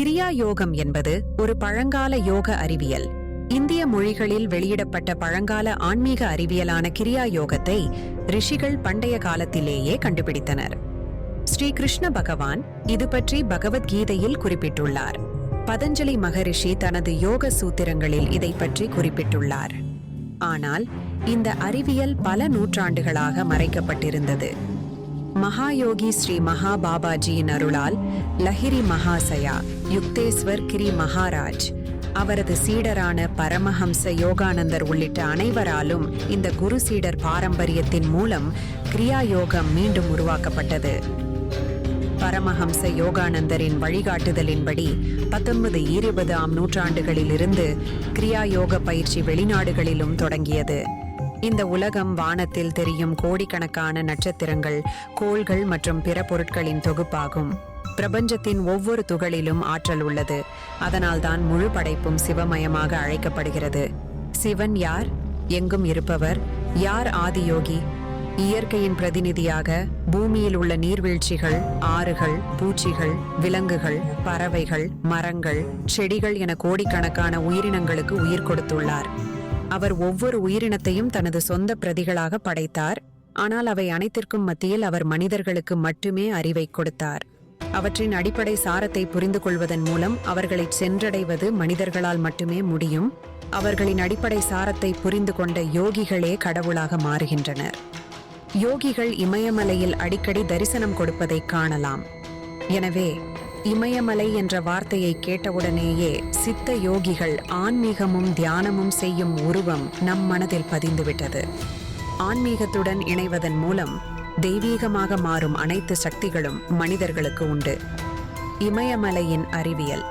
கிரியா யோகம் என்பது ஒரு பழங்கால யோக அறிவியல். இந்திய மொழிகளில் வெளியிடப்பட்ட பழங்கால ஆன்மீக அறிவியலான கிரியா யோகத்தை ரிஷிகள் பண்டைய காலத்திலேயே கண்டுபிடித்தனர். ஸ்ரீ கிருஷ்ண பகவான் இது பற்றி பகவத்கீதையில் குறிப்பிட்டுள்ளார். பதஞ்சலி மகரிஷி தனது யோக சூத்திரங்களில் இதை பற்றி குறிப்பிட்டுள்ளார். ஆனால் இந்த அறிவியல் பல நூற்றாண்டுகளாக மறைக்கப்பட்டிருந்தது. மகாயோகி ஸ்ரீ மகா பாபாஜியின் அருளால் லஹிரி மகாசயா யுக்தேஸ்வர் கிரி மகாராஜ் அவரது சீடரான பரமஹம்ச யோகானந்தர் உள்ளிட்ட அனைவராலும் இந்த குரு சீடர் பாரம்பரியத்தின் மூலம் கிரியா யோகம் மீண்டும் உருவாக்கப்பட்டது. பரமஹம்ச யோகானந்தரின் வழிகாட்டுதலின்படி பத்தொன்பது இருபதாம் நூற்றாண்டுகளிலிருந்து கிரியா யோக பயிற்சி வெளிநாடுகளிலும் தொடங்கியது. இந்த உலகம் வானத்தில் தெரியும் கோடிக்கணக்கான நட்சத்திரங்கள் கோள்கள் மற்றும் பிற பொருட்களின் தொகுப்பாகும். பிரபஞ்சத்தின் ஒவ்வொரு துகளிலும் ஆற்றல் உள்ளது. அதனால்தான் முழு படைப்பும் சிவமயமாக அழைக்கப்படுகிறது. சிவன் யார்? எங்கும் இருப்பவர். யார் ஆதியோகி? இயற்கையின் பிரதிநிதியாக பூமியில் உள்ள நீர்வீழ்ச்சிகள் ஆறுகள் பூச்சிகள் விலங்குகள் பறவைகள் மரங்கள் செடிகள் என கோடிக்கணக்கான உயிரினங்களுக்கு உயிர் கொடுத்துள்ளார். அவர் ஒவ்வொரு உயிரினத்தையும் தனது சொந்த பிரதிகளாக படைத்தார். ஆனால் அவை அனைத்திற்கும் மத்தியில் அவர் மனிதர்களுக்கு மட்டுமே அறிவை கொடுத்தார். அவற்றின் அடிப்படை சாரத்தை புரிந்து கொள்வதன் மூலம் அவர்களை சென்றடைவது மனிதர்களால் மட்டுமே முடியும். அவர்களின் அடிப்படை சாரத்தை புரிந்து கொண்ட யோகிகளே கடவுளாக மாறுகின்றனர். யோகிகள் இமயமலையில் அடிக்கடி தரிசனம் கொடுப்பதை காணலாம். எனவே இமயமலை என்ற வார்த்தையை கேட்டவுடனேயே சித்த யோகிகள் ஆன்மீகமும் தியானமும் செய்யும் உருவம் நம் மனதில் பதிந்துவிட்டது. ஆன்மீகத்துடன் இணைவதன் மூலம் தெய்வீகமாக மாறும் அனைத்து சக்திகளும் மனிதர்களுக்கு உண்டு. இமயமலையின் அறிவியல்.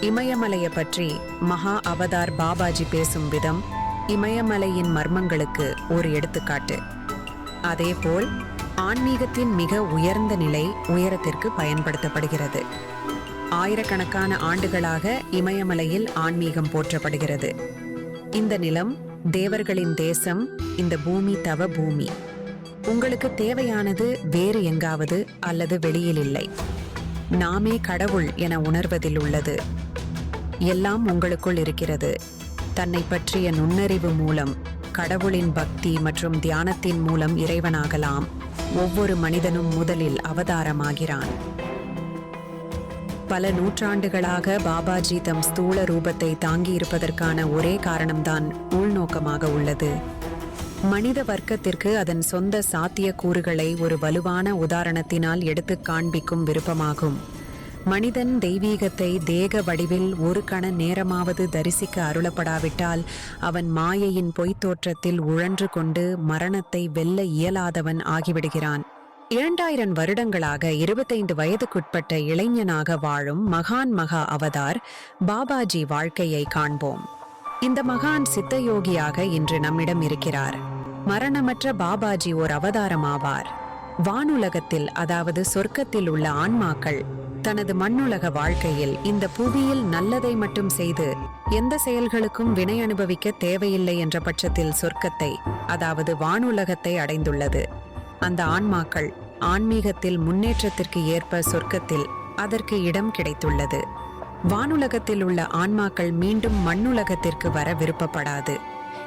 இமயமலையை பற்றி மகா அவதார் பாபாஜி பேசும் விதம் இமயமலையின் மர்மங்களுக்கு ஒரு எடுத்துக்காட்டு. அதேபோல் ஆன்மீகத்தின் மிக உயர்ந்த நிலை உயரத்திற்கு பயன்படுத்தப்படுகிறது. ஆயிரக்கணக்கான ஆண்டுகளாக இமயமலையில் ஆன்மீகம் போற்றப்படுகிறது. இந்த நிலம் தேவர்களின் தேசம் இந்த பூமி தவ பூமி. உங்களுக்கு தேவையானது வேறு எங்காவது அல்லது வெளியில் இல்லை. நாமே கடவுள் என உணர்வதில் உள்ளது. எல்லாம் உங்களுக்குள் இருக்கிறது. தன்னை பற்றிய நுண்ணறிவு மூலம் கடவுளின் பக்தி மற்றும் தியானத்தின் மூலம் இறைவனாகலாம். ஒவ்வொரு மனிதனும் முதலில் அவதாரமாகிறான். பல நூற்றாண்டுகளாக பாபாஜி தம் ஸ்தூல ரூபத்தை தாங்கியிருப்பதற்கான ஒரே காரணம்தான் உள்நோக்கமாக உள்ளது. மனித வர்க்கத்திற்கு அதன் சொந்த சாத்தியக்கூறுகளை ஒரு வலுவான உதாரணத்தினால் எடுத்துக் காண்பிக்கும் விருப்பமாகும். மனிதன் தெய்வீகத்தை தேக வடிவில் ஒரு கண நேரமாவது தரிசிக்க அருளப்படாவிட்டால் அவன் மாயையின் பொய்த்தோற்றத்தில் உழன்று கொண்டு மரணத்தை வெல்ல இயலாதவன் ஆகிவிடுகிறான். இரண்டாயிரம் வருடங்களாக இருபத்தைந்து வயதுக்குட்பட்ட இளைஞனாக வாழும் மகான் மகா அவதார் பாபாஜி வாழ்க்கையை காண்போம். இந்த மகான் சித்தயோகியாக இன்று நம்மிடம் இருக்கிறார். மரணமற்ற பாபாஜி ஓர் அவதாரம் ஆவார் வானுலகத்தில் அதாவது சொர்க்கத்தில் உள்ள ஆன்மாக்கள் தனது மண்ணுலக வாழ்க்கையில் இந்த புவியில் நல்லதை மட்டும் செய்து எந்த செயல்களுக்கும் வினை அனுபவிக்க தேவையில்லை என்ற பட்சத்தில் சொர்க்கத்தை அதாவது வானுலகத்தை அடைந்துள்ளது. அந்த ஆன்மாக்கள் ஆன்மீகத்தில் முன்னேற்றத்திற்கு ஏற்ப சொர்க்கத்தில் அதற்கு இடம் கிடைத்துள்ளது. வானுலகத்தில் உள்ள ஆன்மாக்கள் மீண்டும் மண்ணுலகத்திற்கு வர விருப்பப்படாது.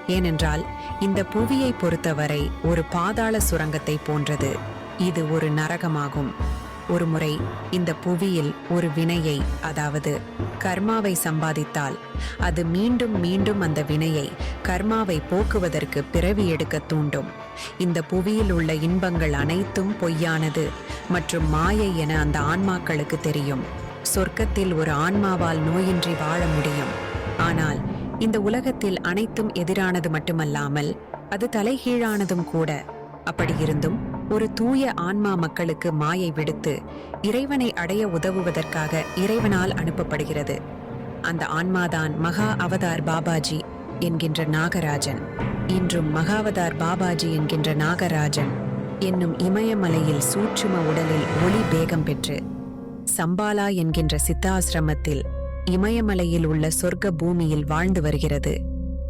ஏனென்றால் இந்த புவியை பொறுத்தவரை ஒரு பாதாள சுரங்கத்தை போன்றது. இது ஒரு நரகமாகும். ஒருமுறை இந்த புவியில் ஒரு வினையை அதாவது கர்மாவை சம்பாதித்தால் அது மீண்டும் மீண்டும் அந்த வினையை கர்மாவை போக்குவதற்கு பிறவி எடுக்க தூண்டும். இந்த புவியில் உள்ள இன்பங்கள் அனைத்தும் பொய்யானது மற்றும் மாயை என அந்த ஆன்மாக்களுக்கு தெரியும். சொர்க்கத்தில் ஒரு ஆன்மாவால் நோயின்றி வாழ முடியும். ஆனால் இந்த உலகத்தில் அனைத்தும் எதிரானது மட்டுமல்லாமல் அது தலைகீழானதும் கூட. அப்படி இருந்தும் ஒரு தூய ஆன்மா மக்களுக்கு மாயை விடுத்து இறைவனை அடைய உதவுவதற்காக இறைவனால் அனுப்பப்படுகிறது. அந்த ஆன்மாதான் மகா அவதார் பாபாஜி என்கின்ற நாகராஜன். இன்றும் மகாவதார் பாபாஜி என்கின்ற நாகராஜன் என்னும் இமயமலையில் சூட்சும உடலில் ஒளி பேகம் பெற்று சம்பாலா என்கின்ற சித்தாசிரமத்தில் இமயமலையில் உள்ள சொர்க்க பூமியில் வாழ்ந்து வருகிறது.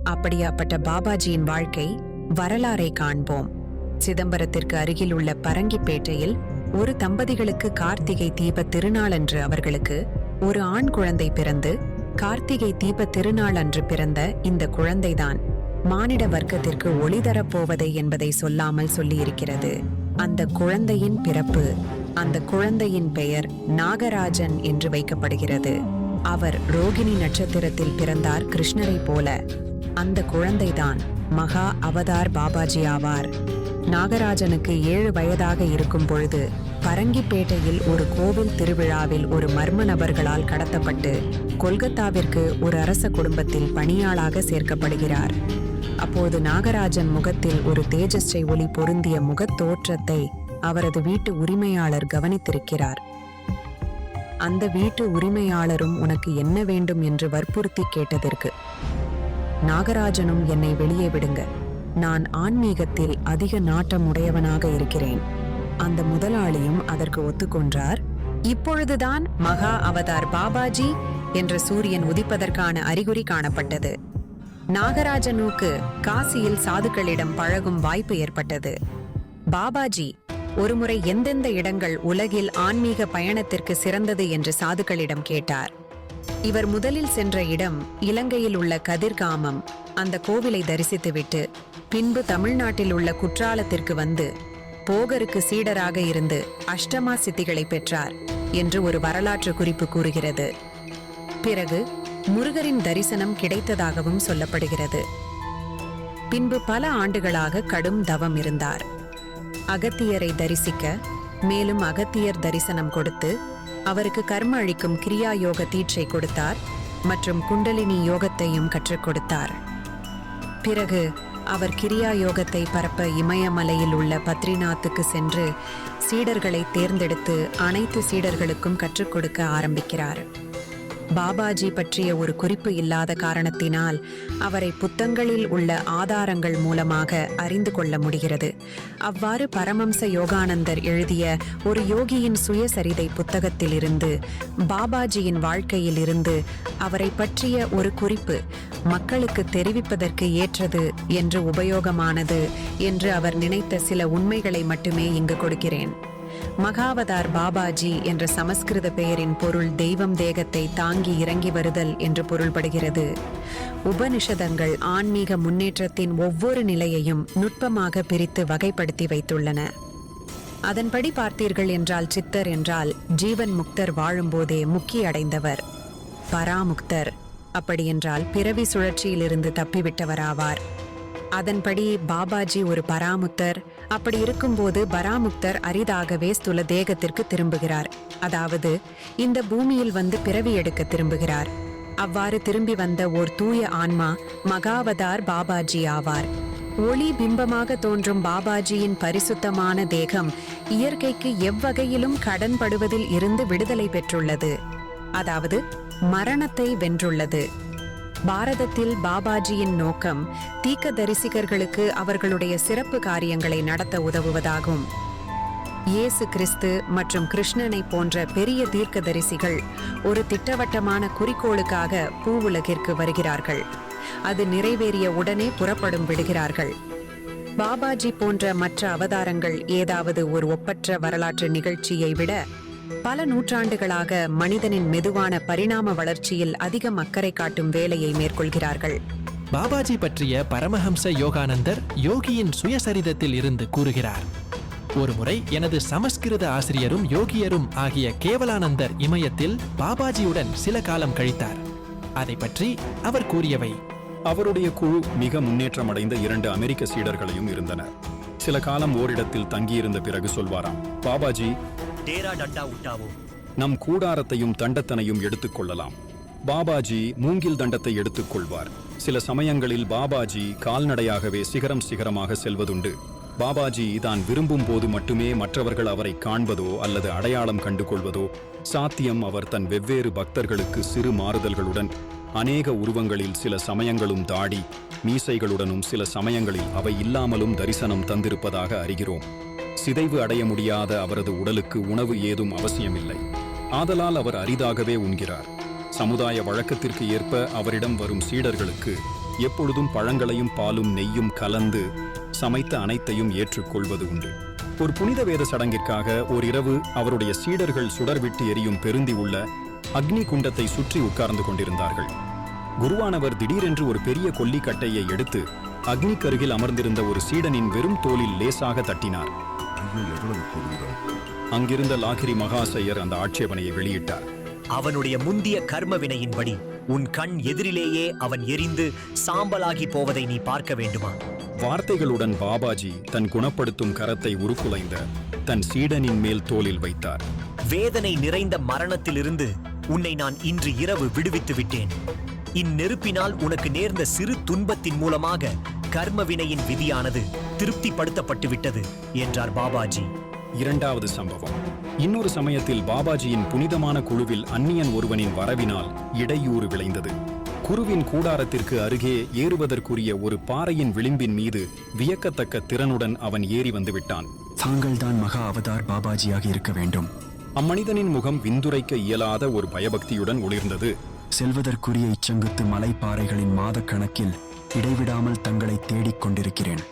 அப்படியாப்பட்ட பாபாஜியின் வாழ்க்கை வரலாறை காண்போம். சிதம்பரத்திற்கு அருகில் உள்ள பரங்கிப்பேட்டையில் ஒரு தம்பதிகளுக்கு கார்த்திகை தீப திருநாளன்று அவர்களுக்கு ஒரு ஆண் குழந்தை பிறந்து கார்த்திகை தீப திருநாள் அன்று பிறந்த இந்த குழந்தைதான். மானிட வர்க்கத்திற்கு ஒளி தரப்போவதை என்பதை சொல்லாமல் சொல்லியிருக்கிறது. அந்த குழந்தையின் பிறப்பு அந்த குழந்தையின் பெயர் நாகராஜன் என்று வைக்கப்படுகிறது. அவர் ரோகிணி நட்சத்திரத்தில் பிறந்தார் கிருஷ்ணரைப் போல. அந்த குழந்தைதான் மகா அவதார் பாபாஜி ஆவார். நாகராஜனுக்கு ஏழு வயதாக இருக்கும் பொழுது பரங்கிப்பேட்டையில் ஒரு கோவில் திருவிழாவில் ஒரு மர்ம நபர்களால் கடத்தப்பட்டு கொல்கத்தாவிற்கு ஒரு அரச குடும்பத்தில் பணியாளாக சேர்க்கப்படுகிறார். அப்போது நாகராஜன் முகத்தில் ஒரு தேஜஸ்ஸை ஒளி பொருந்திய முகத் தோற்றத்தை அவரது வீட்டு உரிமையாளர் கவனித்திருக்கிறார். அந்த வீட்டு உரிமையாளரும் உனக்கு என்ன வேண்டும்? என்று வற்புறுத்தி கேட்டதற்கு நாகராஜனும் என்னை வெளியே விடுங்க. நான் ஆன்மீகத்தில் அதிக நாட்டம் உடையவனாக இருக்கிறேன். அந்த முதலாளியும் அதற்கு ஒத்துக்கொன்றார். இப்பொழுதுதான் மகா அவதார் பாபாஜி என்ற சூரியன் உதிப்பதற்கான அறிகுறி காணப்பட்டது. நாகராஜனுக்கு காசியில் சாதுக்களிடம் பழகும் வாய்ப்பு ஏற்பட்டது. பாபாஜி ஒருமுறை எந்தெந்த இடங்கள் உலகில் ஆன்மீக பயணத்திற்கு சிறந்தது என்று சாதுக்களிடம் கேட்டார். இவர் முதலில் சென்ற இடம் இலங்கையில் உள்ள கதிர்காமம் அந்த கோவிலை தரிசித்துவிட்டு பின்பு தமிழ்நாட்டில் உள்ள குற்றாலத்திற்கு வந்து போகருக்கு சீடராக இருந்து அஷ்டமா சித்திகளை பெற்றார் என்று ஒரு வரலாற்று குறிப்பு கூறுகிறது. பிறகு முருகரின் தரிசனம் கிடைத்ததாகவும் சொல்லப்படுகிறது. பின்பு பல ஆண்டுகளாக கடும் தவம் இருந்தார். அகத்தியரை தரிசிக்க மேலும் அகத்தியர் தரிசனம் கொடுத்து அவருக்கு கர்ம அளிக்கும் கிரியா யோக தீட்சை கொடுத்தார் மற்றும் குண்டலினி யோகத்தையும் கற்றுக் கொடுத்தார். பிறகு அவர் கிரியா யோகத்தை பரப்ப இமயமலையில் உள்ள பத்ரிநாத்துக்கு சென்று சீடர்களை தேர்ந்தெடுத்து அனைத்து சீடர்களுக்கும் கற்றுக் கொடுக்க ஆரம்பிக்கிறார். பாபாஜி பற்றிய ஒரு குறிப்பு இல்லாத காரணத்தினால் அவரை புத்தங்களில் உள்ள ஆதாரங்கள் மூலமாக அறிந்து கொள்ள முடிகிறது. அவ்வாறு பரமம்ச யோகானந்தர் எழுதிய ஒரு யோகியின் சுயசரிதை புத்தகத்திலிருந்து பாபாஜியின் வாழ்க்கையில் இருந்து அவரை பற்றிய ஒரு குறிப்பு மக்களுக்கு தெரிவிப்பதற்கு ஏற்றது என்று உபயோகமானது என்று அவர் நினைத்த சில உண்மைகளை மட்டுமே இங்கு கொடுக்கிறேன். மகாவதார் பாபாஜி என்ற சமஸ்கிருத பெயரின் பொருள் தெய்வம் தேகத்தை தாங்கி இறங்கி வருதல் என்று பொருள்படுகிறது. உபனிஷதங்கள் ஆன்மீக முன்னேற்றத்தின் ஒவ்வொரு நிலையையும் நுட்பமாக பிரித்து வகைப்படுத்தி வைத்துள்ளன. அதன்படி பார்த்தீர்கள் என்றால் சித்தர் என்றால் ஜீவன் முக்தர் வாழும்போதே முக்கி அடைந்தவர் பராமுக்தர் அப்படியென்றால் பிறவி சுழற்சியிலிருந்து தப்பிவிட்டவராவார். அதன்படி பாபாஜி ஒரு பராமுக்தர் அப்படி இருக்கும்போது பராமுக்தர் அரிதாகவே ஸ்துல தேகத்திற்கு திரும்புகிறார். அதாவது இந்த பூமியில் வந்து பிறவி எடுக்க திரும்புகிறார். அவ்வாறு திரும்பி வந்த ஓர் தூய ஆன்மா மகாவதார் பாபாஜி ஆவார். ஒளி பிம்பமாக தோன்றும் பாபாஜியின் பரிசுத்தமான தேகம் இயற்கைக்கு எவ்வகையிலும் கடன்படுவதில் இருந்து விடுதலை பெற்றுள்ளது. அதாவது மரணத்தை வென்றுள்ளது. பாரதத்தில் பாபாஜியின் நோக்கம் தீக்க தரிசிகர்களுக்கு அவர்களுடைய சிறப்பு காரியங்களை நடத்த உதவுவதாகும். இயேசு கிறிஸ்து மற்றும் கிருஷ்ணனை போன்ற பெரிய தீர்க்கதரிசிகள் ஒரு திட்டவட்டமான குறிக்கோளுக்காக பூவுலகிற்கு வருகிறார்கள். அது நிறைவேறிய உடனே புறப்படும் விடுகிறார்கள். பாபாஜி போன்ற மற்ற அவதாரங்கள் ஏதாவது ஒரு ஒப்பற்ற வரலாற்று நிகழ்ச்சியை விட பல நூற்றாண்டுகளாக மனிதனின் மெதுவான பரிணாம வளர்ச்சியில் அதிகம் அக்கறை காட்டும் வேலையை மேற்கொள்கிறார்கள். பாபாஜி பற்றிய பரமஹம்ச யோகானந்தர் யோகியின் சுயசரிதத்தில் இருந்து கூறுகிறார் ஒருமுறை எனது சமஸ்கிருத ஆசிரியரும் யோகியரும் ஆகிய கேவலானந்தர் இமயத்தில் பாபாஜியுடன் சில காலம் கழித்தார். அதை பற்றி அவர் கூறியவை. அவருடைய குழு மிக முன்னேற்றமடைந்த இரண்டு அமெரிக்க சீடர்களையும் இருந்தனர். சில காலம் ஓரிடத்தில் தங்கியிருந்த பிறகு சொல்வாராம் பாபாஜி டேரா டண்டா உட்டாவோ? நம் கூடாரத்தையும் தண்டத்தனையும் எடுத்துக்கொள்ளலாம். பாபாஜி மூங்கில் தண்டத்தை எடுத்துக்கொள்வார். சில சமயங்களில் பாபாஜி கால்நடையாகவே சிகரம் சிகரமாக செல்வதுண்டு. பாபாஜி தான் விரும்பும் போது மட்டுமே மற்றவர்கள் அவரை காண்பதோ அல்லது அடையாளம் கண்டுகொள்வதோ சாத்தியம் அவர் தன் வெவ்வேறு பக்தர்களுக்கு சிறு மாறுதல்களுடன் அநேக உருவங்களில் சில சமயங்களும் தாடி மீசைகளுடனும் சில சமயங்களில் அவை இல்லாமலும் தரிசனம் தந்திருப்பதாக அறிகிறோம். சிதைவு அடைய முடியாத அவரது உடலுக்கு உணவு ஏதும் அவசியமில்லை. ஆதலால் அவர் அரிதாகவே உண்கிறார். சமுதாய வழக்கத்திற்கு ஏற்ப அவரிடம் வரும் சீடர்களுக்கு எப்பொழுதும் பழங்களையும் பாலும் நெய்யும் கலந்து சமைத்த அனைத்தையும் ஏற்றுக்கொள்வது உண்டு. ஒரு புனித வேத சடங்கிற்காக ஓரிரவு அவருடைய சீடர்கள் சுடர்விட்டு எரியும் பெருந்தி உள்ள அக்னி குண்டத்தை சுற்றி உட்கார்ந்து கொண்டிருந்தார்கள். குருவானவர் திடீரென்று ஒரு பெரிய கொல்லிக்கட்டையை எடுத்து அக்னிக்கருகில் அமர்ந்திருந்த ஒரு சீடனின் வெறும் தோளில் லேசாக தட்டினார். ஐயோ எவ்வளவு கொடூரம்? அங்கிருந்த லாகிரி மகாசையர் அந்த ஆட்சேபனையை வெளியிட்டார். அவனுடைய முந்திய கர்ம வினையின்படி உன் கண் எதிரிலேயே அவன் எரிந்து சாம்பலாகி போவதை நீ பார்க்க வேண்டுமா? வார்த்தைகளுடன் பாபாஜி தன் குணப்படுத்தும் கரத்தை உருக்குலைந்த தன் சீடனின் மேல் தோளில் வைத்தார். வேதனை நிறைந்த மரணத்திலிருந்து உன்னை நான் இன்று இரவு விடுவித்து விட்டேன். இந்நெருப்பினால் உனக்கு நேர்ந்த சிறு துன்பத்தின் மூலமாக கர்ம வினையின் விதியானது திருப்திப்படுத்தப்பட்டு விட்டது என்றார் பாபாஜி. இரண்டாவது சம்பவம். இன்னொரு சமயத்தில் பாபாஜியின் புனிதமான குழுவில் அந்நியன் ஒருவனின் வரவினால் இடையூறு விளைந்தது. குருவின் கூடாரத்திற்கு அருகே ஏறுவதற்குரிய ஒரு பாறையின் விளிம்பின் மீது வியக்கத்தக்க திறனுடன் அவன் ஏறி வந்து விட்டான் தாங்கள்தான் மகா அவதார் பாபாஜியாக இருக்க வேண்டும். அம்மனிதனின் முகம் விந்துரைக்க இயலாத ஒரு பயபக்தியுடன் ஒளிர்ந்தது. செல்வதற்குரிய இச்சங்குத்து மலைப்பாறைகளின் மாதக்கணக்கில் இடைவிடாமல் தங்களை தேடிக் கொண்டிருக்கிறேன்.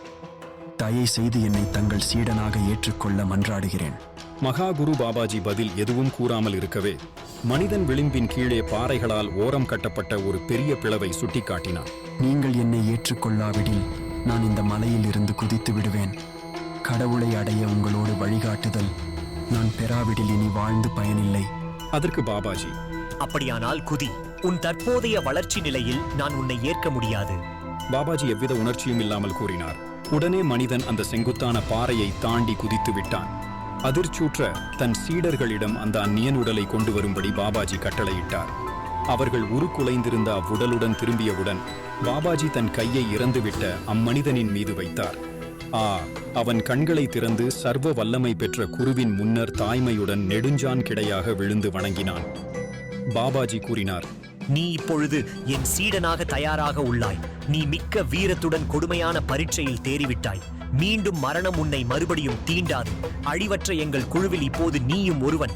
தயை செய்து என்னை தங்கள் சீடனாக ஏற்றுக்கொள்ள மன்றாடுகிறேன். மகா குரு பாபாஜி பதில் எதுவும் கூறாமல் இருக்கவே மனிதன் விளிம்பின் கீழே பாறைகளால் ஓரம் கட்டப்பட்ட ஒரு பெரிய பிளவை சுட்டிக்காட்டினான். நீங்கள் என்னை ஏற்றுக்கொள்ளாவிடில் நான் இந்த மலையில் இருந்து குதித்து விடுவேன். கடவுளை அடைய உங்களோடு வழிகாட்டுதல் நான் பெறாவிடில் இனி வாழ்ந்து பயனில்லை. அதற்கு பாபாஜி அப்படியானால் குதி உன் தற்போதைய வளர்ச்சி நிலையில் நான் உன்னை ஏற்க முடியாது. பாபாஜி எவ்வித உணர்ச்சியும் இல்லாமல் கூறினார். உடனே மனிதன் அந்த செங்குத்தான பாறையை தாண்டி குதித்து விட்டான். அதிர்ச்சூற்ற தன் சீடர்களிடம் அந்த அந்நியன் உடலை கொண்டு வரும்படி பாபாஜி கட்டளையிட்டார். அவர்கள் உருக்குலைந்திருந்த அவ்வுடலுடன் திரும்பியவுடன் பாபாஜி தன் கையை இறந்துவிட்ட அம்மனிதனின் மீது வைத்தார். ஆ அவன் கண்களை திறந்து சர்வ வல்லமை பெற்ற குருவின் முன்னர் தாய்மையுடன் நெடுஞ்சான் கிடையாக விழுந்து வணங்கினான். பாபாஜி கூறினார் நீ இப்பொழுது என் சீடனாக தயாராக உள்ளாய். நீ மிக்க வீரத்துடன் கொடுமையான பரீட்சையில் தேறிவிட்டாய். மீண்டும் மரணம் உன்னை மறுபடியும் தீண்டாது. அழிவற்ற எங்கள் குழுவில் இப்போது நீயும் ஒருவன்.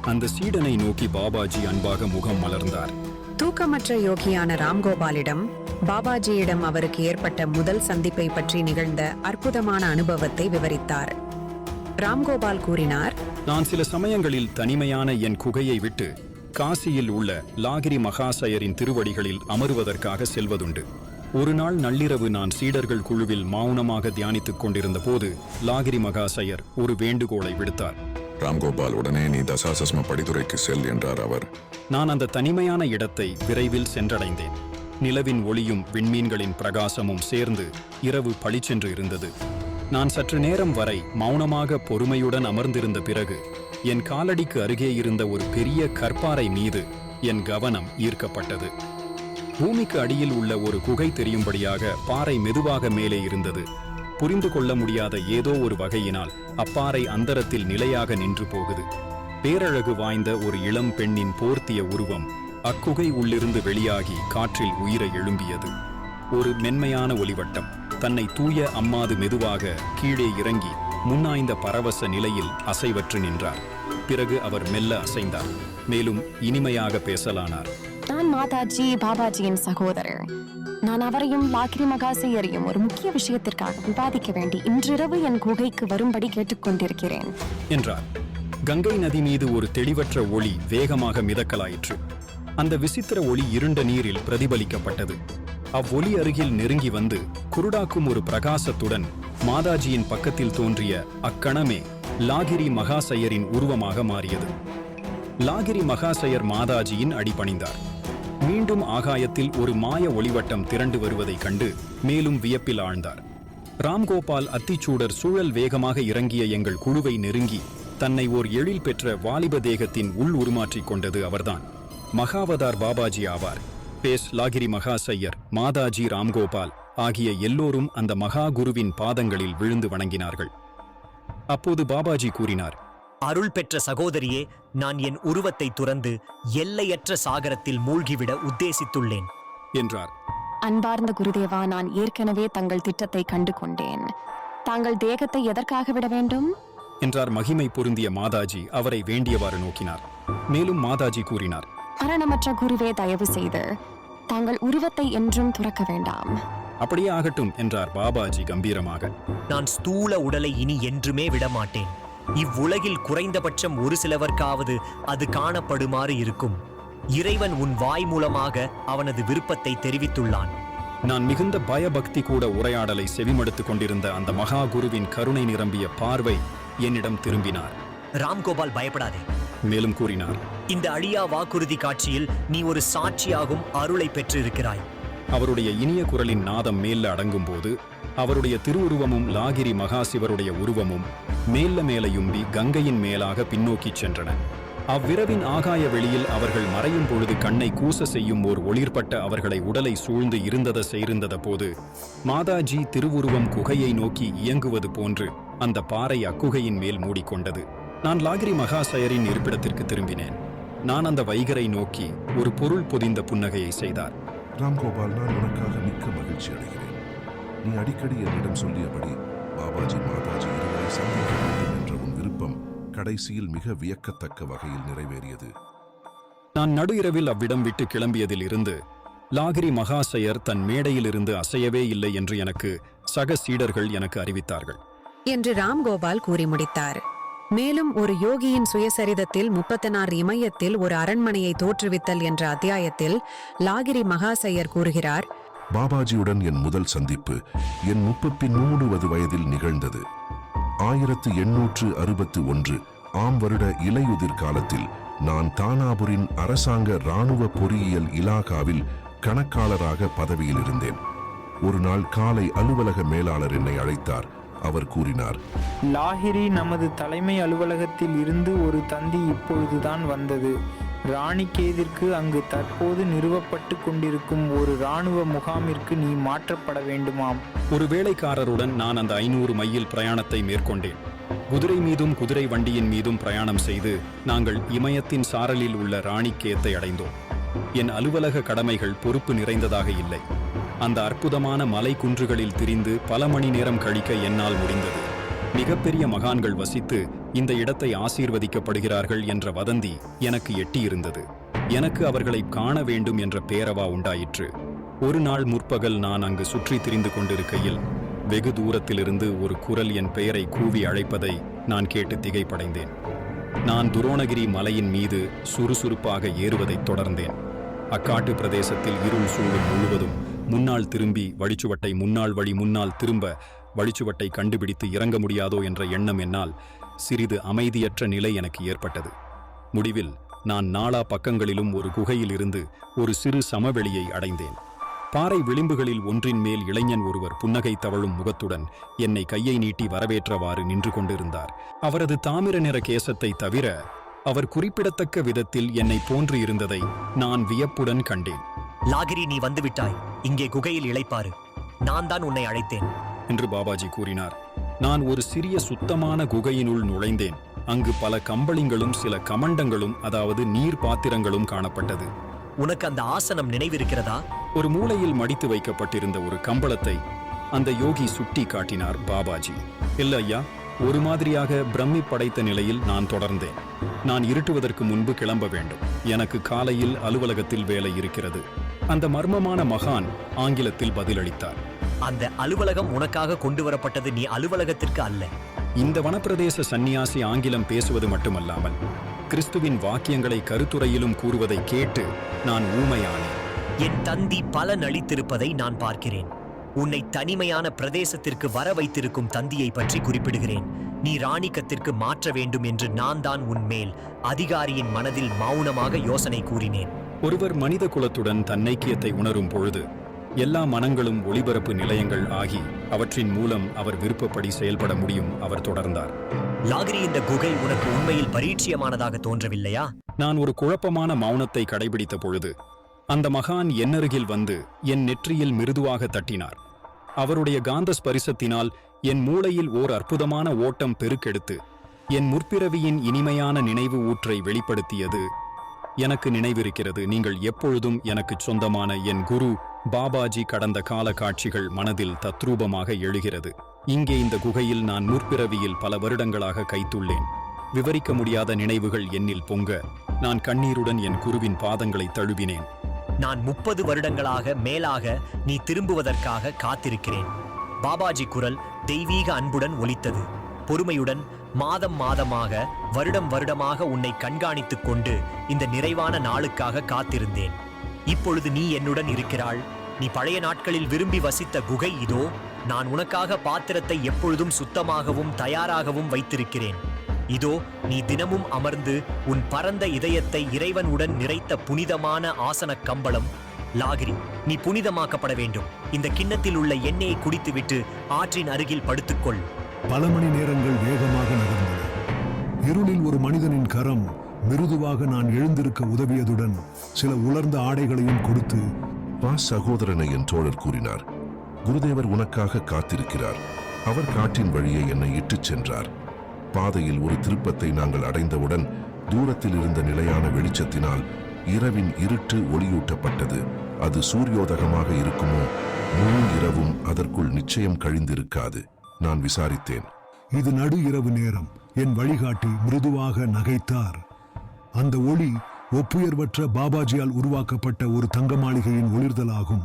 அந்த சீடனை நோக்கி பாபாஜி அன்பாக முகம் மலர்ந்தார். தூக்கமற்ற யோகியான ராம்கோபாலிடம் பாபாஜியிடம் அவருக்கு ஏற்பட்ட முதல் சந்திப்பை பற்றி நிகழ்ந்த அற்புதமான அனுபவத்தை விவரித்தார். ராம்கோபால் கூறினார் நான் சில சமயங்களில் தனிமையான என் குகையை விட்டு காசியில் உள்ள லாகிரி மகாசயரின் திருவடிகளில் அமருவதற்காக செல்வதுண்டு. ஒரு நாள் நள்ளிரவு நான் சீடர்கள் குழுவில் மௌனமாக தியானித்துக் கொண்டிருந்த போது லாகிரி மகாசயர் ஒரு வேண்டுகோளை விடுத்தார். ராம்கோபால் உடனே நீ தசாசஸ்ம படித்துறைக்கு செல் என்றார் அவர். நான் அந்த தனிமையான இடத்தை விரைவில் சென்றடைந்தேன். நிலவின் ஒளியும் விண்மீன்களின் பிரகாசமும் சேர்ந்து இரவு பளிச்சென்று இருந்தது. நான் சற்று நேரம் வரை மௌனமாக பொறுமையுடன் அமர்ந்திருந்த பிறகு என் காலடிக்கு அருகே இருந்த ஒரு பெரிய கற்பாறை மீது என் கவனம் ஈர்க்கப்பட்டது. பூமிக்கு அடியில் உள்ள ஒரு குகை தெரியும்படியாக பாறை மெதுவாக மேலே இருந்தது. புரிந்து கொள்ள முடியாத ஏதோ ஒரு வகையினால் அப்பாறை அந்தரத்தில் நிலையாக நின்று போகுது. பேரழகு வாய்ந்த ஒரு இளம் பெண்ணின் போர்த்திய உருவம் அக்குகை உள்ளிருந்து வெளியாகி காற்றில் உயிரை எழும்பியது. ஒரு மென்மையான ஒளிவட்டம். தன்னை தூய அம்மாது மெதுவாக கீழே இறங்கி முன்னாய்ந்த பரவச நிலையில் அசைவற்று நின்றார். பிறகு அவர் மெல்ல அசைந்தார். மேலும் இனிமையாக பேசலானார். நான் மாதாஜி பாபாஜியின் சகோதரர். நான் அவரையும் லாக்கிரி மகாசையரையும் ஒரு முக்கிய விஷயத்திற்காக விவாதிக்க வேண்டி இன்றிரவு என் குகைக்கு வரும்படி கேட்டுக்கொண்டிருக்கிறேன். என்றார். கங்கை நதி மீது ஒரு தெளிவற்ற ஒளி வேகமாக மிதக்கலாயிற்று. அந்த விசித்திர ஒளி இருண்ட நீரில் பிரதிபலிக்கப்பட்டது. அவ்வொளி அருகில் நெருங்கி வந்து குருடாக்கும் ஒரு பிரகாசத்துடன் மாதாஜியின் பக்கத்தில் தோன்றிய அக்கணமே லாகிரி மகாசையரின் உருவமாக மாறியது. லாகிரி மகாசையர் மாதாஜியின் அடிபணிந்தார். மீண்டும் ஆகாயத்தில் ஒரு மாய ஒளிவட்டம் திரண்டு வருவதைக் கண்டு மேலும் வியப்பில் ஆழ்ந்தார். ராம்கோபால் அத்திச்சூடர் சூழல் வேகமாக இறங்கிய எங்கள் குழுவை நெருங்கி தன்னை ஓர் எழில் பெற்ற வாலிப தேகத்தின் உள் உருமாற்றிக் கொண்டது அவர்தான். மகாவதார் பாபாஜி ஆவார். பேஸ் லாகிரி மகாசையர் மாதாஜி ராம்கோபால் ஆகிய எல்லோரும் அந்த மகா குருவின் பாதங்களில் விழுந்து வணங்கினார்கள். அப்போது பாபாஜி கூறினார் அருள் பெற்ற சகோதரியே நான் என் உருவத்தை துறந்து எல்லையற்ற சாகரத்தில் மூழ்கிவிட உத்தேசித்துள்ளேன். என்றார். அன்பார்ந்த குருதேவா நான் ஏற்கனவே தங்கள் திட்டத்தை கண்டு கொண்டேன் தாங்கள் தேகத்தை எதற்காக விட வேண்டும்? என்றார் மகிமை பொருந்திய மாதாஜி அவரை வேண்டியவாறு நோக்கினார். மேலும் மாதாஜி கூறினார் மரணமற்ற குருவே தயவு செய்து தாங்கள் உருவத்தை என்றும் துறக்க வேண்டாம். அப்படியே ஆகட்டும் என்றார் பாபாஜி கம்பீரமாக. நான் ஸ்தூல உடலை இனி என்றுமே விடமாட்டேன். இவ்வுலகில் குறைந்தபட்சம் ஒரு சிலவர்க்காவது அது காணப்படுமாறு இருக்கும். இறைவன் உன் வாய் மூலமாக அவனது விருப்பத்தை தெரிவித்துள்ளான். நான் மிகுந்த பயபக்தி கூட உரையாடலை செவிமடுத்துக் கொண்டிருந்த அந்த மகா குருவின் கருணை நிரம்பிய பார்வை என்னிடம் திரும்பினார். ராம்கோபால் பயப்படாதே. மேலும் கூறினார். இந்த அழியா வாக்குறுதி காட்சியில் நீ ஒரு சாட்சியாகும் அருளை பெற்றிருக்கிறாய். அவருடைய இனிய குரலின் நாதம் மேல்ல அடங்கும்போது அவருடைய திருவுருவமும் லாகிரி மகாசிவருடைய உருவமும் மேல்ல மேலையும்பி கங்கையின் மேலாக பின்னோக்கிச் சென்றன. அவ்விரவின் ஆகாய வெளியில் அவர்கள் மறையும் பொழுது கண்ணை கூச செய்யும் ஓர் ஒளிர்பட்ட அவர்களை உடலை சூழ்ந்து இருந்தத செய்திருந்தத போது மாதாஜி திருவுருவம் குகையை நோக்கி இயங்குவது போன்று அந்த பாறை அக்குகையின் மேல் மூடிக்கொண்டது. நான் லாகிரி மகாசயரின் இருப்பிடத்திற்கு திரும்பினேன். நான் அந்த வைகரை நோக்கி ஒரு பொருள் பொதிந்த புன்னகையை செய்தார். ராம்கோபால் நான் உனக்காக மிக்க மகிழ்ச்சி அடைகிறேன். நீ அடிக்கடி என்னிடம் சொல்லியபடி பாபாஜி மாதாஜி இருவரை சந்திக்க வேண்டும் என்ற உன் விருப்பம் கடைசியில் மிக வியக்கத்தக்க வகையில் நிறைவேறியது. நான் நடு இரவில் அவ்விடம் விட்டு கிளம்பியதில் இருந்து லாகிரி மகாசயர் தன் மேடையிலிருந்து அசையவே இல்லை என்று எனக்கு சக சீடர்கள் எனக்கு அறிவித்தார்கள். என்று ராம்கோபால் கூறி முடித்தார். மேலும் ஒரு யோகியின் சுயசரிதத்தில் முப்பத்தனாறு இமயத்தில் ஒரு அரண்மனையை தோற்றுவித்தல் என்ற அத்தியாயத்தில் லாகிரி மகாசையர் கூறுகிறார் பாபாஜியுடன் என் முதல் சந்திப்பு என் முப்பத்தி மூணுவது வயதில் நிகழ்ந்தது. ஆயிரத்து எண்ணூற்று அறுபத்து ஒன்று ஆம் வருட இலையுதிர் காலத்தில் நான் தானாபுரின் அரசாங்க இராணுவ பொறியியல் இலாகாவில் கணக்காளராக பதவியில் இருந்தேன். ஒரு நாள் காலை அலுவலக மேலாளர் என்னை அழைத்தார். அவர் கூறினார். லாகிரி நமது தலைமை அலுவலகத்தில் இருந்து ஒரு தந்தி இப்பொழுதுதான் வந்தது. ராணிகேதிற்கு அங்கு தற்போது நிறுவப்பட்டு கொண்டிருக்கும் ஒரு இராணுவ முகாமிற்கு நீ மாற்றப்பட வேண்டுமாம். ஒரு வேலைக்காரருடன் நான் அந்த ஐநூறு மைல் பிரயாணத்தை மேற்கொண்டேன். குதிரை மீதும் குதிரை வண்டியின் மீதும் பிரயாணம் செய்து நாங்கள் இமயத்தின் சாரலில் உள்ள ராணிக்கேத்தை அடைந்தோம். என் அலுவலக கடமைகள் பொறுப்பு நிறைந்ததாக இல்லை. அந்த அற்புதமான மலை குன்றுகளில் திரிந்து பல மணி நேரம் கழிக்க என்னால் முடிந்தது. மிகப்பெரிய மகான்கள் வசித்து இந்த இடத்தை ஆசீர்வதிக்கப்படுகிறார்கள் என்ற வதந்தி எனக்கு எட்டியிருந்தது. எனக்கு அவர்களை காண வேண்டும் என்ற பேரவா உண்டாயிற்று. ஒரு நாள் முற்பகல் நான் அங்கு சுற்றி திரிந்து கொண்டிருக்கையில் வெகு தூரத்திலிருந்து ஒரு குரல் என் பெயரை கூவி அழைப்பதை நான் கேட்டு திகைப்படைந்தேன். நான் துரோணகிரி மலையின் மீது சுறுசுறுப்பாக ஏறுவதைத் தொடர்ந்தேன். அக்காட்டு பிரதேசத்தில் இருள் சூழல் முழுவதும் முன்னால் திரும்பி வழிச்சுவட்டை முன்னாள் வழி முன்னால் திரும்ப வழிச்சுவட்டை கண்டுபிடித்து இறங்க முடியாதோ என்ற எண்ணம் என்னால் சிறிது அமைதியற்ற நிலை எனக்கு ஏற்பட்டது. முடிவில் நான் நாலா பக்கங்களிலும் ஒரு குகையில் இருந்து ஒரு சிறு சமவெளியை அடைந்தேன். பாறை விளிம்புகளில் ஒன்றின் மேல் இளைஞன் ஒருவர் புன்னகை தவழும் முகத்துடன் என்னை கையை நீட்டி வரவேற்றவாறு நின்று கொண்டிருந்தார். அவரது தாமிர நிற கேசத்தை தவிர அவர் குறிப்பிடத்தக்க விதத்தில் என்னை போன்று இருந்ததை நான் வியப்புடன் கண்டேன். லாகிரி நீ வந்துவிட்டாய். இங்கே குகையில் இளைப்பாரு. நான் தான் உன்னை அழைத்தேன். என்று பாபாஜி கூறினார். நான் ஒரு சிறிய சுத்தமான குகையினுள் நுழைந்தேன். அங்கு பல கம்பளிங்களும் சில கமண்டங்களும் அதாவது நீர் பாத்திரங்களும் காணப்பட்டது. உனக்கு அந்த ஆசனம் நினைவிருக்கிறதா? ஒரு மூலையில் மடித்து வைக்கப்பட்டிருந்த ஒரு கம்பளத்தை அந்த யோகி சுட்டி காட்டினார் பாபாஜி. இல்ல ஐயா ஒரு மாதிரியாக பிரம்மி படைத்த நிலையில் நான் தொடர்ந்தேன். நான் இருட்டுவதற்கு முன்பு கிளம்ப வேண்டும். எனக்கு காலையில் அலுவலகத்தில் வேலை இருக்கிறது. அந்த மர்மமான மகான் ஆங்கிலத்தில் பதிலளித்தார். அந்த அலுவலகம் உனக்காக கொண்டு வரப்பட்டது நீ அலுவலகத்திற்கு அல்ல. இந்த வனப்பிரதேச சந்நியாசி ஆங்கிலம் பேசுவது மட்டுமல்லாமல் கிறிஸ்துவின் வாக்கியங்களை கருத்துரையிலும் கூறுவதை கேட்டு நான் ஊமையானேன். என் தந்தி பலன் அளித்திருப்பதை நான் பார்க்கிறேன். உன்னை தனிமையான பிரதேசத்திற்கு வர வைத்திருக்கும் தந்தியை பற்றி குறிப்பிடுகிறேன். நீ ராணிக்கத்திற்கு மாற்ற வேண்டும் என்று நான் தான் உன் மேல் அதிகாரியின் மனதில் மௌனமாக யோசனை கூறினேன். ஒருவர் மனித குலத்துடன் தன்னைக்கியத்தை உணரும் பொழுது எல்லா மனங்களும் ஒளிபரப்பு நிலையங்கள் ஆகி அவற்றின் மூலம் அவர் விருப்பப்படி செயல்பட முடியும் அவர் தொடர்ந்தார். லாகிரி இந்த குகை உனக்கு உண்மையில் பரீட்சியமானதாக தோன்றவில்லையா? நான் ஒரு குழப்பமான மௌனத்தை கடைபிடித்த பொழுது அந்த மகான் என்னருகில் வந்து என் நெற்றியில் மிருதுவாக தட்டினார். அவருடைய காந்த ஸ்பரிசத்தினால் என் மூளையில் ஓர் அற்புதமான ஓட்டம் பெருக்கெடுத்து என் முற்பிறவியின் இனிமையான நினைவு ஊற்றை வெளிப்படுத்தியது எனக்கு நினைவிருக்கிறது. நீங்கள் எப்பொழுதும் எனக்குச் சொந்தமான என் குரு பாபாஜி கடந்த கால காட்சிகள் மனதில் தத்ரூபமாக எழுகிறது. இங்கே இந்த குகையில் நான் முற்பிறவியில் பல வருடங்களாக கைத்துள்ளேன். விவரிக்க முடியாத நினைவுகள் என்னில் பொங்க நான் கண்ணீருடன் என் குருவின் பாதங்களை தழுவினேன். நான் முப்பது வருடங்களாக மேலாக நீ திரும்புவதற்காக காத்திருக்கிறேன். பாபாஜி குரல் தெய்வீக அன்புடன் ஒலித்தது. பொறுமையுடன் மாதம் மாதமாக வருடம் வருடமாக உன்னை கண்காணித்துக் கொண்டு இந்த நிறைவான நாளுக்காக காத்திருந்தேன். இப்பொழுது நீ என்னுடன் இருக்கிறாள். நீ பழைய நாட்களில் விரும்பி வசித்த குகை இதோ நான் உனக்காக பாத்திரத்தை எப்பொழுதும் சுத்தமாகவும் தயாராகவும் வைத்திருக்கிறேன். இதோ நீ தினமும் அமர்ந்து உன் பரந்த இதயத்தை இறைவனுடன் நிறைத்த புனிதமான ஆசன கம்பளம் லாகிரி நீ புனிதமாக்கப்பட வேண்டும். இந்த கிண்ணத்தில் உள்ள எண்ணெயை குடித்துவிட்டு ஆற்றின் அருகில் படுத்துக்கொள். பல மணி நேரங்கள் வேகமாக நகர்ந்தன. இருளில் ஒரு மனிதனின் கரம் மிருதுவாக நான் எழுந்திருக்க உதவியதுடன் சில உலர்ந்த ஆடைகளையும் கொடுத்து வா சகோதரனை என் தோழர் கூறினார். குருதேவர் உனக்காக காத்திருக்கிறார். அவர் காட்டின் வழியே என்னை இட்டுச் சென்றார். பாதையில் ஒரு திருப்பத்தை நாங்கள் அடைந்தவுடன் தூரத்தில் இருந்த நிலையான வெளிச்சத்தினால் இரவின் இருட்டு ஒளியூட்டப்பட்டது. அது சூரியோதகமாக இருக்குமோ? முழு இரவும் அதற்குள் நிச்சயம் கழிந்திருக்காது. நான் விசாரித்தேன். இது நடு இரவு நேரம். என் வழிகாட்டி மிருதுவாக நகைத்தார். அந்த ஒளி ஒப்புயர்வற்ற பாபாஜியால் உருவாக்கப்பட்ட ஒரு தங்க மாளிகையின் ஒளிர்தலாகும்.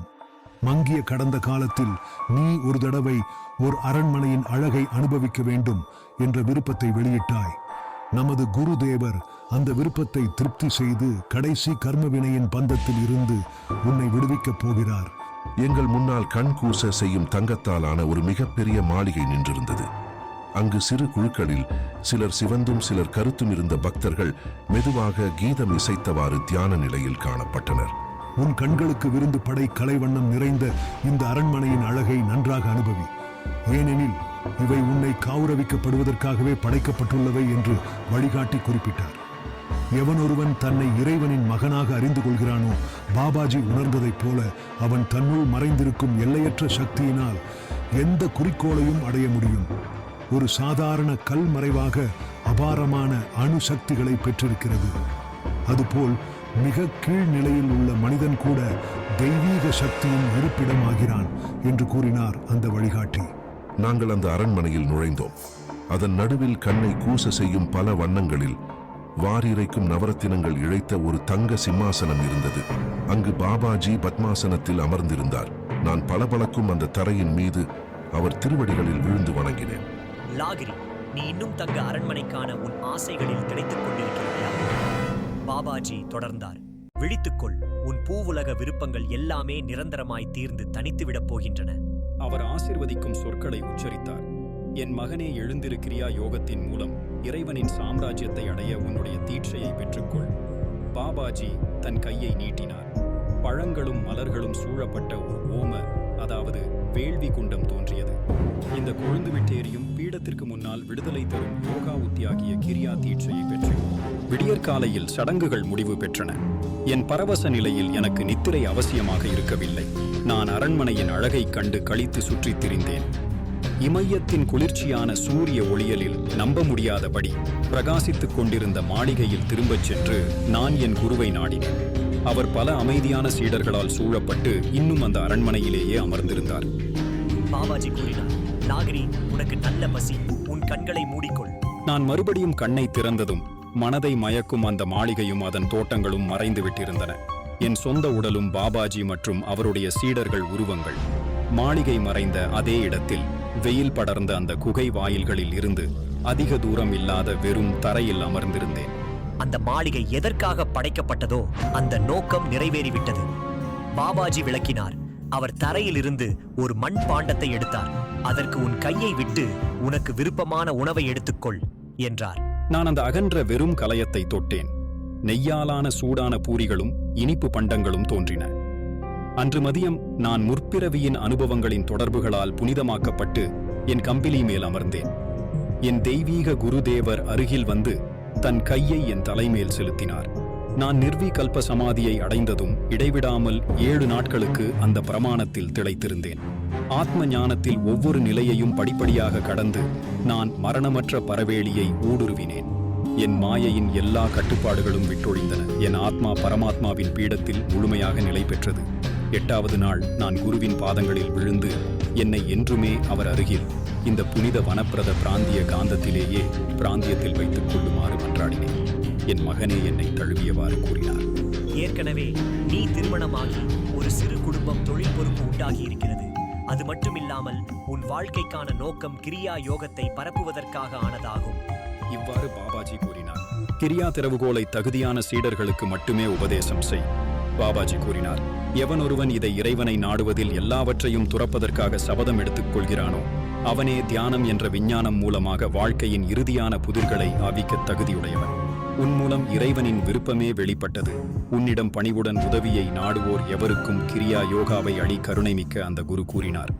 மங்கிய கடந்த காலத்தில் நீ ஒரு தடவை ஒரு அரண்மனையின் அழகை அனுபவிக்க வேண்டும் என்ற விருப்பத்தை வெளியிட்டாய். நமது குருதேவர் அந்த விருப்பத்தை திருப்தி செய்து கடைசி கர்மவினையின் பந்தத்தில் இருந்து உன்னை விடுவிக்கப் போகிறார். எங்கள் முன்னால் கண் கூச செய்யும் தங்கத்தாலான ஒரு மிகப்பெரிய மாளிகை நின்றிருந்தது. அங்கு சிறு குழுக்களில் சிலர் சிவந்தும் சிலர் கருத்தும் இருந்த பக்தர்கள் மெதுவாக கீதம் இசைத்தவாறு தியான நிலையில் காணப்பட்டனர். உன் கண்களுக்கு விருந்து படை கலைவண்ணம் நிறைந்த இந்த அரண்மனையின் அழகை நன்றாக அனுபவி. ஏனெனில் இவை உன்னை காவுரவிக்கப்படுவதற்காகவே படைக்கப்பட்டுள்ளவை என்று வழிகாட்டி குறிப்பிட்டார். எவன் ஒருவன் தன்னை இறைவனின் மகனாக அறிந்து கொள்கிறானோ பாபாஜி உணர்ந்ததைப் போல அவன் தன்னுள் மறைந்திருக்கும் எல்லையற்ற சக்தியினால் எந்த குறிக்கோளையும் அடைய முடியும். ஒரு சாதாரண கல் மறைவாக அபாரமான அணு சக்திகளை பெற்றிருக்கிறது. அதுபோல் மிக கீழ் நிலையில் உள்ள மனிதன் கூட தெய்வீக சக்தியின் இருப்பிடமாகிறான் என்று கூறினார் அந்த வழிகாட்டி. நாங்கள் அந்த அரண்மனையில் நுழைந்தோம். அதன் நடுவில் கண்ணை கூச செய்யும் பல வண்ணங்களில் வாரிரைக்கும் நவரத்தினங்கள் இழைத்த ஒரு தங்க சிம்மாசனம் இருந்தது. அங்கு பாபாஜி பத்மாசனத்தில் அமர்ந்திருந்தார். நான் பளபளக்கும் அந்த தரையின் மீது அவர் திருவடிகளில் விழுந்து வணங்கினேன். லாகிரி நீ இன்னும் தங்க அரண்மனைக்கான உன் ஆசைகளில் திளைத்துக் கொண்டிருக்கிறாயா? பாபாஜி தொடர்ந்தார். விழித்துக்கொள் உன் பூவுலக விருப்பங்கள் எல்லாமே நிரந்தரமாய் தீர்ந்து தனித்துவிடப் போகின்றன. அவர் ஆசிர்வதிக்கும் சொற்களை உச்சரித்தார். என் மகனே எழுந்திருக்கிறியா யோகத்தின் மூலம்? இறைவனின் சாம்ராஜ்யத்தை அடைய உன்னுடைய தீட்சையை பெற்றுக்கொள். பாபாஜி தன் கையை நீட்டினார். பழங்களும் மலர்களும் சூழப்பட்ட ஒரு ஓம அதாவது வேள்வி குண்டம் தோன்றியது. இந்த கொழுந்து விட்டேரியும் பீடத்திற்கு முன்னால் விடுதலை தரும் யோகா உத்தியாகிய கிரியா தீட்சையை பெற்று விடியற்காலையில் சடங்குகள் முடிவு பெற்றன. என் பரவச நிலையில் எனக்கு நித்திரை அவசியமாக இருக்கவில்லை. நான் அரண்மனையின் அழகைக் கண்டு கழித்து சுற்றித் திரிந்தேன். இமயத்தின் குளிர்ச்சியான சூரிய ஒளியலில் நம்ப முடியாதபடி பிரகாசித்துக் கொண்டிருந்த மாளிகையில் திரும்பச் சென்று நான் என் குருவை நாடினேன். அவர் பல அமைதியான சீடர்களால் சூழப்பட்டு இன்னும் அந்த அரண்மனையிலேயே அமர்ந்திருந்தார். பாபாஜி கூறினார் லாகிரி உனக்கு நல்ல பசி உன் கண்களை மூடிக்கொள். நான் மறுபடியும் கண்ணை திறந்ததும் மனதை மயக்கும் அந்த மாளிகையும் அதன் தோட்டங்களும் மறைந்து விட்டிருந்தன. என் சொந்த உடலும் பாபாஜி மற்றும் அவருடைய சீடர்கள் உருவங்கள். மாளிகை மறைந்த அதே இடத்தில் வெயில் படர்ந்த அந்த குகை வாயில்களில் இருந்து அதிக தூரம் இல்லாத வெறும் தரையில் அமர்ந்திருந்தேன். அந்த மாளிகை எதற்காக படைக்கப்பட்டதோ அந்த நோக்கம் நிறைவேறிவிட்டது. பாபாஜி விளக்கினார் அவர் தரையிலிருந்து ஒரு மண் பாண்டத்தை எடுத்தார். அதற்கு உன் கையை விட்டு உனக்கு விருப்பமான உணவை எடுத்துக்கொள் என்றார். நான் அந்த அகன்ற வெறும் கலயத்தை தொட்டேன். நெய்யாலான சூடான பூரிகளும் இனிப்பு பண்டங்களும் தோன்றின. அன்று மதியம் நான் முற்பிறவியின் அனுபவங்களின் தொடர்புகளால் புனிதமாக்கப்பட்டு என் கம்பிலி மேல் அமர்ந்தேன். என் தெய்வீக குருதேவர் அருகில் வந்து தன் கையை என் தலைமேல் செலுத்தினார். நான் நிர்விகல்ப சமாதியை அடைந்ததும் இடைவிடாமல் ஏழு நாட்களுக்கு அந்த பிரமாணத்தில் திளைத்திருந்தேன். ஆத்ம ஞானத்தில் ஒவ்வொரு நிலையையும் படிப்படியாக கடந்து நான் மரணமற்ற பரவேளியை ஊடுருவினேன். என் மாயையின் எல்லா கட்டுப்பாடுகளும் விட்டொழிந்தன. என் ஆத்மா பரமாத்மாவின் பீடத்தில் முழுமையாக நிலை பெற்றது எட்டாவது நாள் நான் குருவின் பாதங்களில் விழுந்து என்னை என்றுமே அவர் அருகில் இந்த புனித வனப்பிரத பிராந்திய காந்தத்திலேயே பிராந்தியத்தில் வைத்துக் கொள்ளுமாறு மன்றாடினேன். என் மகனே என்னை தழுவியவாறு கூறினார். ஏற்கனவே நீ திருமணமாகி ஒரு சிறு குடும்பம் தொழில் பொறுப்பு உண்டாகி இருக்கிறது அது மட்டுமில்லாமல் உன் வாழ்க்கைக்கான நோக்கம் கிரியா யோகத்தை பரப்புவதற்காக ஆனதாகும். இவ்வாறு பாபாஜி கூறினார். கிரியா திறவுகோலை தகுதியான சீடர்களுக்கு மட்டுமே உபதேசம் செய். பாபாஜி கூறினார். எவன் ஒருவன் இதை இறைவனை நாடுவதில் எல்லாவற்றையும் துறப்பதற்காக சபதம் எடுத்துக் கொள்கிறானோ அவனே தியானம் என்ற விஞ்ஞானம் மூலமாக வாழ்க்கையின் இறுதியான புதிர்களை ஆவிக்க தகுதியுடையவன். உன் மூலம் இறைவனின் விருப்பமே வெளிப்பட்டது. உன்னிடம் பணிவுடன் உதவியை நாடுவோர் எவருக்கும் கிரியா யோகாவை அழி கருணைமிக்க அந்த குரு கூறினார்.